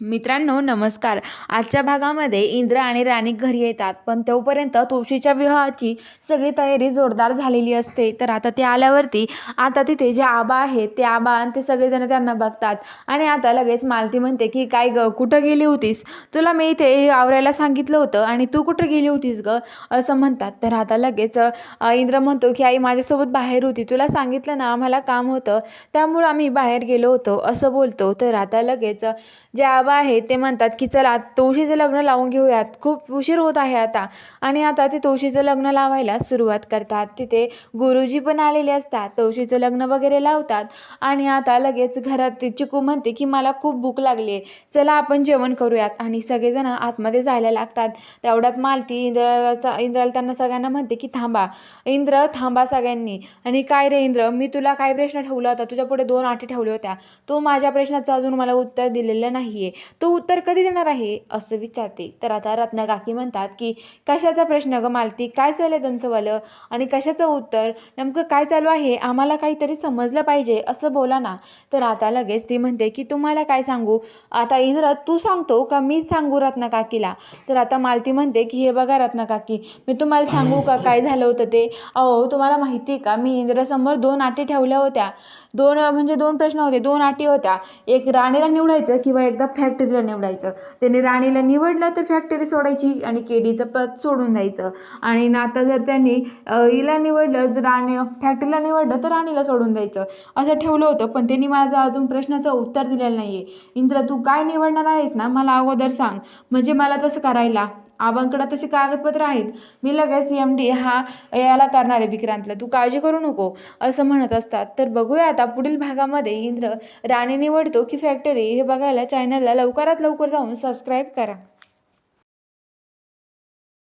मित्रांनो नमस्कार. आजच्या भागामध्ये इंद्र आणि राणी घरी येतात पण तोपर्यंत तुळशीच्या विवाहाची सगळी तयारी जोरदार झालेली असते. तर आता ते आल्यावरती आता तिथे जे आबा आहेत ते आबा आणि ते सगळेजण त्यांना बघतात. आणि आता लगेच मालती म्हणते की काय ग कुठं गेली होतीस? तुला मी इथे आवरायला सांगितलं होतं आणि तू कुठं गेली होतीस ग? असं म्हणतात. तर आता लगेच इंद्र म्हणतो की आई माझ्यासोबत बाहेर होती. तुला सांगितलं ना आम्हाला काम होतं. त्यामुळं आम्ही बाहेर गेलो होतो. असं बोलतो. तर आता लगेच ज्या बाबा आहेत ते म्हणतात की चला तुळशीचं लग्न लावून घेऊयात. खूप उशीर होत आहे आता. आणि आता ते तुळशीचं लग्न लावायला सुरुवात करतात. तिथे गुरुजी पण आलेले असतात तुळशीचं लग्न वगैरे लावतात. आणि आता लगेच घरात चिकू म्हणते की मला खूप भूक लागली आहे. चला आपण जेवण करूयात. आणि सगळेजण आतमध्ये जायला लागतात. तेवढ्यात मालती इंद्रालाचा इंद्राला त्यांना सगळ्यांना म्हणते की थांबा. इंद्र थांबा सगळ्यांनी. आणि काय रे इंद्र? मी तुला काय प्रश्न ठेवला होता? तुझ्या पुढे दोन आठी ठेवल्या होत्या. तू माझ्या प्रश्नाचं अजून मला उत्तर दिलेलं नाही आहे तू उत्तर कधी देणार आहे असं विचारते. तर आता रत्ना काकी म्हणतात की कशाचा प्रश्न ग मालती? काय चाललं आहे तुमचं वालं? आणि कशाचं उत्तर? नेमकं काय चालू आहे? आम्हाला काहीतरी समजलं पाहिजे असं बोला ना. तर आता लगेच ती म्हणते की तुम्हाला काय सांगू? आता इंद्र तू सांगतो का मीच सांगू रत्ना काकीला? तर आता मालती म्हणते की हे बघा रत्ना काकी मी तुम्हाला सांगू का काय झालं होतं ते? अहो तुम्हाला माहिती आहे का? मी इंद्रासमोर दोन अटी ठेवल्या होत्या. दोन म्हणजे दोन प्रश्न होते. दोन अटी होत्या. एक राणीला निवडायचं किंवा एकदा फॅक्टरीला निवडायचं. त्याने राणीला निवडलं तर फॅक्टरी सोडायची आणि केडीचं पद सोडून द्यायचं. आणि ना आता जर त्यांनी हिला निवडलं जर राणी फॅक्टरीला निवडलं तर राणीला सोडून द्यायचं. असं ठेवलं होतं पण त्यांनी माझं अजून प्रश्नाचं उत्तर दिलेलं नाही आहे इंद्र तू काय निवडणार आहेस ना? मला अगोदर सांग. म्हणजे मला तसं करायला. आबांकडं तशी कागदपत्र आहेत. मी लगेच एम डी हा याला करणार आहे विक्रांतला. तू काळजी करू नको असं म्हणत असतात. तर बघूया आता पुढील भागामध्ये इंद्र राणी निवडतो की फॅक्टरी हे बघायला चॅनलला लवकरात लवकर जाऊन सबस्क्राईब करा.